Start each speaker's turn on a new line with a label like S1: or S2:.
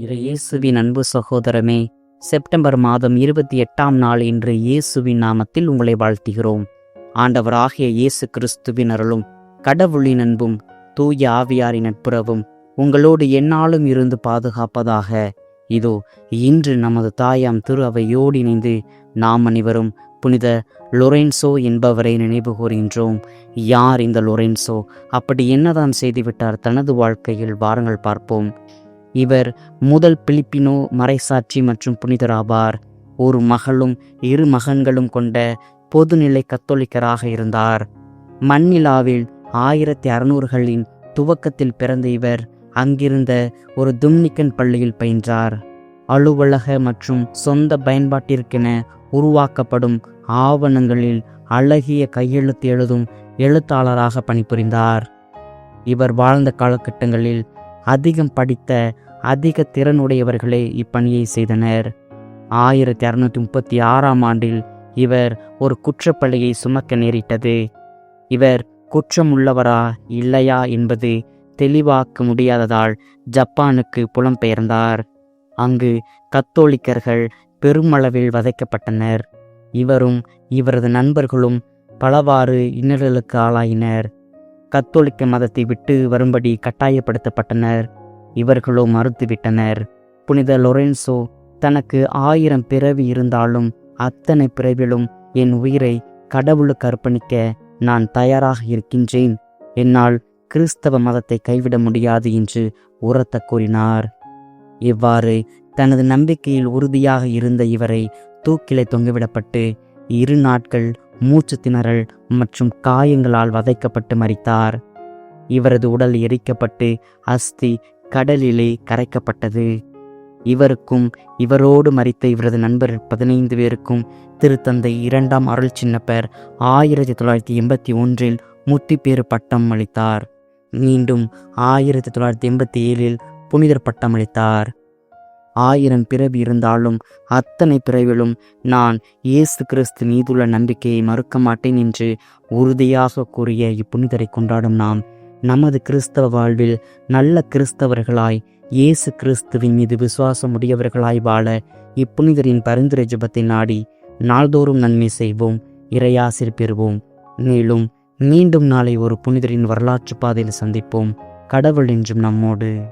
S1: இயேசுவின் அன்பு சகோதரமே செப்டம்பர் மாதம் இருபத்தி எட்டாம் நாள் இன்று இயேசுவின் நாமத்தில் உங்களை வாழ்த்துகிறோம். ஆண்டவராகிய இயேசு கிறிஸ்துவின் அருளும் கடவுளின் அன்பும் தூய ஆவியாரின் நட்புறவும் உங்களோடு எந்நாளும் இருந்து பாதுகாப்பதாக. இதோ இன்று நமது தாயாம் திரு அவையோடு இணைந்து நாம் அனைவரும் புனித லொரென்சோ என்பவரை நினைவு கூறுகின்றோம் யார் இந்த லொரென்சோ? அப்படி என்னதான் செய்துவிட்டார்? தனது வாழ்க்கையில் வாருங்கள் பார்ப்போம். இவர் முதல் பிலிப்பினோ மறைசாட்சி மற்றும் புனிதராவார். ஒரு மகளும் இரு மகன்களும் கொண்ட பொதுநிலை கத்தோலிக்கராக இருந்தார். மண்ணிலாவில் ஆயிரத்தி அறுநூறுகளின் துவக்கத்தில் பிறந்த இவர் அங்கிருந்த ஒரு தும்னிக்கன் பள்ளியில் பயின்றார். அலுவலக மற்றும் சொந்த பயன்பாட்டிற்கென உருவாக்கப்படும் ஆவணங்களில் அழகிய கையெழுத்து எழுதும் எழுத்தாளராக பணிபுரிந்தார். இவர் வாழ்ந்த காலகட்டங்களில் அதிகம் படித்த அதிக திறனுடையவர்களே இப்பணியை செய்தனர். ஆயிரத்தி அறுநூற்றி முப்பத்தி ஆறாம் ஆண்டில் இவர் ஒரு குற்றப்பள்ளியை சுமக்க நேரிட்டது. இவர் குற்றம் உள்ளவரா இல்லையா என்பது தெளிவாக்க முடியாததால் ஜப்பானுக்கு புலம்பெயர்ந்தார். அங்கு கத்தோலிக்கர்கள் பெருமளவில் வதைக்கப்பட்டனர். இவரும் இவரது நண்பர்களும் பலவாறு இன்னல்களுக்கு ஆளாயினர். கத்தோலிக்க மதத்தை விட்டு வரும்படி கட்டாயப்படுத்தப்பட்டனர். இவர்களோ மறுத்துவிட்டனர். புனித லொரென்சோ தனக்கு ஆயிரம் பிறவி இருந்தாலும் அத்தனை பிறவிலும் என் உயிரை கடவுளுக்கு அர்ப்பணிக்க நான் தயாராக இருக்கின்றேன். என்னால் கிறிஸ்தவ மதத்தை கைவிட முடியாது என்று உரத்த கூறினார். இவ்வாறு தனது நம்பிக்கையில் உறுதியாக இருந்த இவரை தூக்கிலை தொங்கவிடப்பட்டு இரு நாட்கள் மூச்சு திணறல் மற்றும் காயங்களால் வதைக்கப்பட்டு மறித்தார் இவரது உடல் எரிக்கப்பட்டு அஸ்தி கடலிலே கரைக்கப்பட்டது. இவருக்கும் இவரோடு மறித்த இவரது நண்பர் பதினைந்து பேருக்கும் திருத்தந்தை இரண்டாம் அருள் சின்னப்பர் ஆயிரத்தி தொள்ளாயிரத்தி எண்பத்தி ஒன்றில் முத்திப்பேறு பட்டம் அளித்தார். மீண்டும் ஆயிரத்தி தொள்ளாயிரத்தி எண்பத்தி ஏழில் புனிதர் பட்டம் அளித்தார். ஆயிரம் பிறவி இருந்தாலும் அத்தனை பிறவிலும் நான் இயேசு கிறிஸ்து மீதுள்ள நம்பிக்கையை மறுக்க மாட்டேன் என்று உறுதியாக கூறிய இப்புனிதரை கொண்டாடும் நாம் நமது கிறிஸ்தவ வாழ்வில் நல்ல கிறிஸ்தவர்களாய் இயேசு கிறிஸ்துவின் மீது விசுவாசம் உடையவர்களாய் வாழ இப்புனிதரின் பரிந்துரை ஜெபத்தை நாடி நாள்தோறும் நன்மை செய்வோம் இறையாசிர் பெறுவோம். மேலும் மீண்டும் நாளை ஒரு புனிதரின் வரலாற்று பாதையில் சந்திப்போம். கடவுள் என்றும் நம்மோடு.